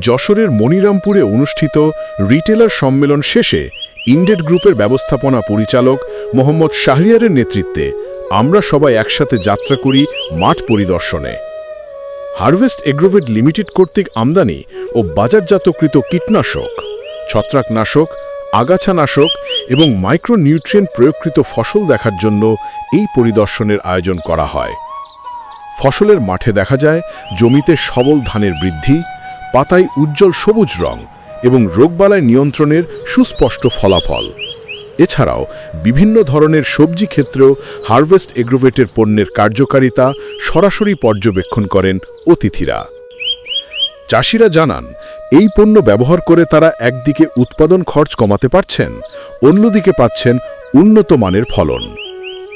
যশোরের মনিরামপুরে অনুষ্ঠিত রিটেলার সম্মেলন শেষে ইন্ডেড গ্রুপের ব্যবস্থাপনা পরিচালক মোহাম্মদ শাহরিয়ারের নেতৃত্বে আমরা সবাই একসাথে যাত্রা করি মাঠ পরিদর্শনে। হারভেস্ট এগ্রোভেট লিমিটেড কর্তৃক আমদানি ও বাজারজাতকৃত কীটনাশক, ছত্রাকনাশক, আগাছানাশক এবং মাইক্রোনিউট্রিয়েন্ট প্রয়োগকৃত ফসল দেখার জন্য এই পরিদর্শনের আয়োজন করা হয়। ফসলের মাঠে দেখা যায়, জমিতে সবল ধানের বৃদ্ধি পাতায় উজ্জ্বল সবুজ রং এবং রোগবালাই নিয়ন্ত্রণের সুস্পষ্ট ফলাফল। এছাড়াও বিভিন্ন ধরনের সবজি ক্ষেত্রেও হারভেস্ট এগ্রোভেটের পণ্যের কার্যকারিতা সরাসরি পর্যবেক্ষণ করেন অতিথিরা। চাষিরা জানান, এই পণ্য ব্যবহার করে তারা একদিকে উৎপাদন খরচ কমাতে পারছেন, অন্যদিকে পাচ্ছেন উন্নত মানের ফলন।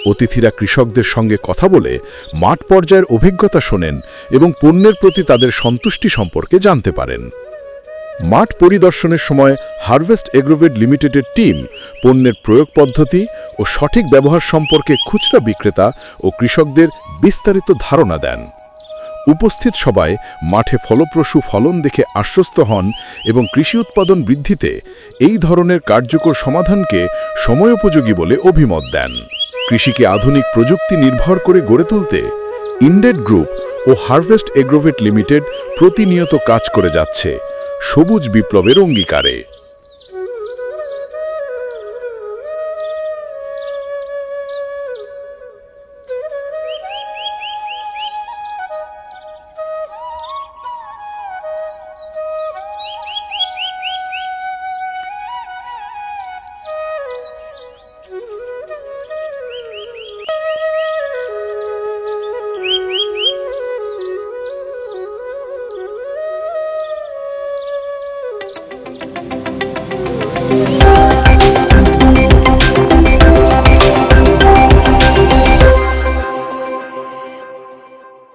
অতিথিরা কৃষকদের সঙ্গে কথা বলে মাঠ পর্যায়ের অভিজ্ঞতা শোনেন এবং পণ্যের প্রতি তাদের সন্তুষ্টি সম্পর্কে জানতে পারেন। মাঠ পরিদর্শনের সময় হারভেস্ট এগ্রোভেট লিমিটেডের টিম পণ্যের প্রয়োগ পদ্ধতি ও সঠিক ব্যবহার সম্পর্কে খুচরা বিক্রেতা ও কৃষকদের বিস্তারিত ধারণা দেন। উপস্থিত সবাই মাঠে ফলপ্রসূ ফলন দেখে আশ্বস্ত হন এবং কৃষি উৎপাদন বৃদ্ধিতে এই ধরনের কার্যকর সমাধানকে সময়োপযোগী বলে অভিমত দেন। কৃষিকে আধুনিক প্রযুক্তি নির্ভর করে গড়ে তুলতে ইন্ডেড গ্রুপ ও হারভেস্ট এগ্রোভেট লিমিটেড প্রতিনিয়ত কাজ করে যাচ্ছে। সবুজ বিপ্লবের অঙ্গীকারে।